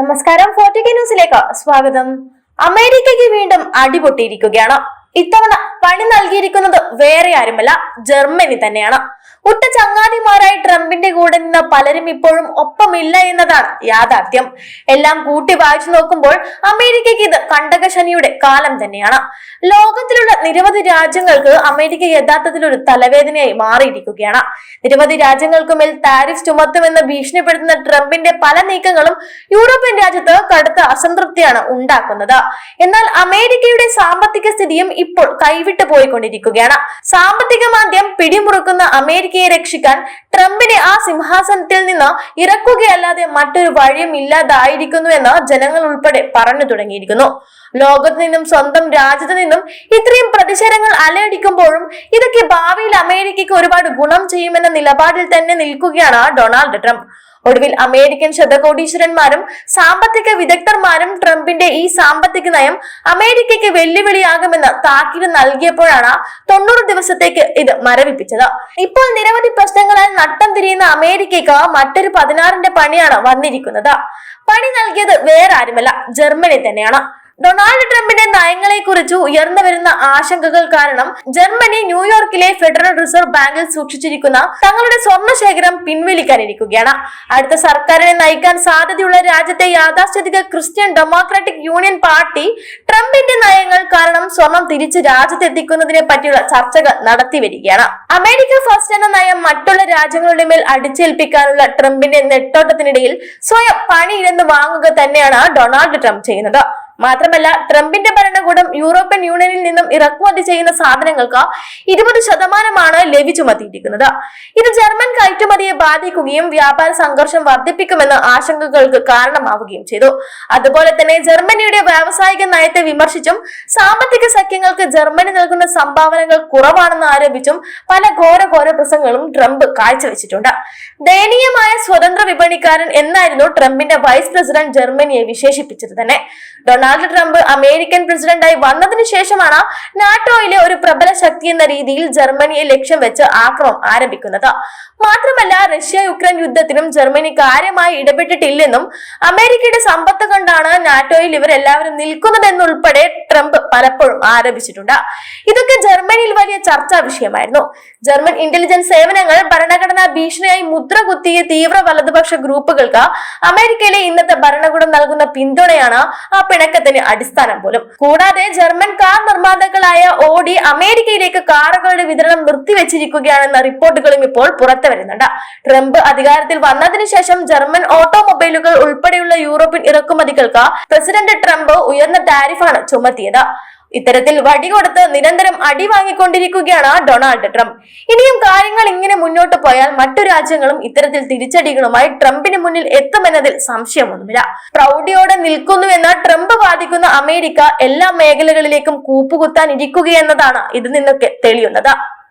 നമസ്കാരം ഫോർട്ടിക്ക ന്യൂസിലേക്ക് സ്വാഗതം. അമേരിക്കയ്ക്ക് വീണ്ടും അടിപൊട്ടിയിരിക്കുകയാണ്. ഇത്തവണ പണി നൽകിയിരിക്കുന്നത് വേറെ ആരുമല്ല ജർമ്മനി തന്നെയാണ്. ഒട്ട ചങ്ങാതിമാരായി ട്രംപിന്റെ കൂടെ നിന്ന പലരും ഇപ്പോഴും ഒപ്പമില്ല എന്നതാണ് യാഥാർത്ഥ്യം. എല്ലാം കൂട്ടി വായിച്ചു നോക്കുമ്പോൾ അമേരിക്കയ്ക്ക് ഇത് കണ്ടകശനിയുടെ കാലം തന്നെയാണ്. ലോകത്തിലുള്ള നിരവധി രാജ്യങ്ങൾക്ക് അമേരിക്ക യഥാർത്ഥത്തിൽ ഒരു തലവേദനയായി മാറിയിരിക്കുകയാണ്. നിരവധി രാജ്യങ്ങൾക്ക് മേൽ താരിഫ് ചുമത്തുമെന്ന് ഭീഷണിപ്പെടുത്തുന്ന ട്രംപിന്റെ പല നീക്കങ്ങളും യൂറോപ്യൻ രാജ്യത്ത് കടുത്ത അസംതൃപ്തിയാണ് ഉണ്ടാക്കുന്നത്. എന്നാൽ അമേരിക്കയുടെ സാമ്പത്തിക സ്ഥിതിയും ഇപ്പോൾ കൈവിട്ടു പോയിക്കൊണ്ടിരിക്കുകയാണ്. സാമ്പത്തിക മാന്ദ്യം പിടിമുറുക്കുന്ന അമേരിക്കയെ രക്ഷിക്കാൻ ട്രംപിനെ ആ സിംഹാസനത്തിൽ നിന്ന് ഇറക്കുകയല്ലാതെ മറ്റൊരു വഴിയും ഇല്ലാതായിരിക്കുന്നു എന്ന് ജനങ്ങൾ ഉൾപ്പെടെ പറഞ്ഞു തുടങ്ങിയിരിക്കുന്നു. ലോകത്ത് നിന്നും സ്വന്തം രാജ്യത്ത് നിന്നും ഇത്രയും പ്രതിഷേധങ്ങൾ അലയടിക്കുമ്പോഴും ഇതൊക്കെ ഭാവിയിൽ അമേരിക്കയ്ക്ക് ഒരുപാട് ഗുണം ചെയ്യുമെന്ന നിലപാടിൽ തന്നെ നിൽക്കുകയാണ് ഡൊണാൾഡ് ട്രംപ്. ഒടുവിൽ അമേരിക്കൻ ശതകോടീശ്വരന്മാരും സാമ്പത്തിക വിദഗ്ധന്മാരും ട്രംപിന്റെ ഈ സാമ്പത്തിക നയം അമേരിക്കയ്ക്ക് വെല്ലുവിളിയാകുമെന്ന് താക്കീത് നൽകിയപ്പോഴാണ് തൊണ്ണൂറ് ദിവസത്തേക്ക് ഇത് മരവിപ്പിച്ചത്. ഇപ്പോൾ നിരവധി പ്രശ്നങ്ങളാൽ നട്ടം തിരിയുന്ന അമേരിക്കയ്ക്ക് മറ്റൊരു പതിനാറിന്റെ പണിയാണ് വന്നിരിക്കുന്നത്. പണി നൽകിയത് വേറെ ആരുമല്ല ജർമ്മനി തന്നെയാണ്. ഡൊണാൾഡ് ട്രംപിന്റെ ഉയർന്നു വരുന്ന ആശങ്കകൾ കാരണം ജർമ്മനി ന്യൂയോർക്കിലെ ഫെഡറൽ റിസർവ് ബാങ്കിൽ സൂക്ഷിച്ചിരിക്കുന്ന തങ്ങളുടെ സ്വർണ ശേഖരം പിൻവലിക്കാനിരിക്കുകയാണ്. അടുത്ത സർക്കാരിനെ നയിക്കാൻ സാധ്യതയുള്ള രാജ്യത്തെ യാഥാസ്ഥിതിക ക്രിസ്ത്യൻ ഡെമോക്രാറ്റിക് യൂണിയൻ പാർട്ടി ട്രംപിന്റെ നയങ്ങൾ കാരണം സ്വർണം തിരിച്ച് രാജ്യത്തെത്തിക്കുന്നതിനെ പറ്റിയുള്ള ചർച്ചകൾ നടത്തി വരികയാണ് അമേരിക്ക ഫസ്റ്റ് എന്ന നയം മറ്റുള്ള രാജ്യങ്ങളുടെ മേൽ അടിച്ചേൽപ്പിക്കാനുള്ള ട്രംപിന്റെ നെട്ടോട്ടത്തിനിടയിൽ സ്വയം പണിയിലെന്ന് വാങ്ങുക തന്നെയാണ് ഡൊണാൾഡ് ട്രംപ് ചെയ്യുന്നത്. മാത്രമല്ല ട്രംപിന്റെ ഭരണകൂടം യൂറോപ്യൻ യൂണിയനിൽ നിന്നും ഇറക്കുമതി ചെയ്യുന്ന സാധനങ്ങൾക്ക് ഇരുപത് ശതമാനമാണ് ലവി ചുമത്തിയിരിക്കുന്നത് ഇത് ജർമ്മൻ കയറ്റുമതിയെ ബാധിക്കുകയും വ്യാപാര സംഘർഷം വർദ്ധിപ്പിക്കുമെന്ന ആശങ്കകൾക്ക് കാരണമാവുകയും ചെയ്തു. അതുപോലെ തന്നെ ജർമ്മനിയുടെ വ്യാവസായിക നയത്തെ വിമർശിച്ചും സാമ്പത്തിക സഖ്യങ്ങൾക്ക് ജർമ്മനി നൽകുന്ന സംഭാവനകൾ കുറവാണെന്ന് ആരോപിച്ചും പല ഘോര ഘോര പ്രസംഗങ്ങളും ട്രംപ് കാഴ്ചവെച്ചിട്ടുണ്ട്. ദയനീയമായ സ്വതന്ത്ര വിപണിക്കാരൻ എന്നായിരുന്നു ട്രംപിന്റെ വൈസ് പ്രസിഡന്റ് ജർമ്മനിയെ വിശേഷിപ്പിച്ചത് തന്നെ. ഡൊണാൾഡ് ട്രംപ് അമേരിക്കൻ പ്രസിഡന്റായി വന്നതിനു ശേഷമാണ് നാറ്റോയിലെ ഒരു പ്രബല ശക്തി എന്ന രീതിയിൽ ജർമ്മനിയെ ലക്ഷ്യം വെച്ച് ആക്രമം ആരംഭിക്കുന്നത്. മാത്രമല്ല റഷ്യ യുക്രൈൻ യുദ്ധത്തിനും ജർമ്മനി കാര്യമായി ഇടപെട്ടിട്ടില്ലെന്നും അമേരിക്കയുടെ സമ്പത്ത് കണ്ടാണ് നാറ്റോയിൽ ഇവരെല്ലാവരും നിൽക്കുന്നതെന്നുൾപ്പെടെ ട്രംപ് പലപ്പോഴും ആരോപിച്ചിട്ടുണ്ട്. ഇതൊക്കെ ജർമ്മനിയിൽ വലിയ ചർച്ചാ വിഷയമായിരുന്നു. ജർമ്മൻ ഇന്റലിജൻസ് സേവനങ്ങൾ ഭരണഘടനാ ഭീഷണിയായി മുദ്ര കുത്തിയ തീവ്ര വലതുപക്ഷ ഗ്രൂപ്പുകൾക്ക് അമേരിക്കയിലെ ഇന്നത്തെ ഭരണകൂടം നൽകുന്ന പിന്തുണയാണ് ആ പിണക്കത്തിന് അടിസ്ഥാനം പോലും. കൂടാതെ ജർമ്മൻ കാർ നിർമ്മാതാക്കളായ ഓഡി അമേരിക്കയിലേക്ക് കാറുകളുടെ വിതരണം നിർത്തിവെച്ചിരിക്കുകയാണെന്ന റിപ്പോർട്ടുകളും ഇപ്പോൾ പുറത്തു വരുന്നുണ്ട്. ട്രംപ് അധികാരത്തിൽ വന്നതിനു ശേഷം ജർമ്മൻ ഓട്ടോമൊബൈലുകൾ ഉൾപ്പെടെയുള്ള യൂറോപ്യൻ ഇറക്കുമതികൾക്ക് പ്രസിഡന്റ് ട്രംപ് ഉയർന്ന ടാരിഫാണ് ചുമത്തിയത്. ഇത്തരത്തിൽ വടികൊടുത്ത് നിരന്തരം അടി വാങ്ങിക്കൊണ്ടിരിക്കുകയാണ് ഡൊണാൾഡ് ട്രംപ്. ഇനിയും കാര്യങ്ങൾ ഇങ്ങനെ മുന്നോട്ട് പോയാൽ മറ്റു രാജ്യങ്ങളും ഇത്തരത്തിൽ തിരിച്ചടികളുമായി ട്രംപിന് മുന്നിൽ എത്തുമെന്നതിൽ സംശയമൊന്നുമില്ല. പ്രൗഢിയോടെ നിൽക്കുന്നുവെന്ന് ട്രംപ് വാദിക്കുന്ന അമേരിക്ക എല്ലാ മേഖലകളിലേക്കും കൂപ്പുകുത്താൻ ഇരിക്കുകയെന്നതാണ് ഇതിൽ നിന്നൊക്കെ തെളിയുന്നത്.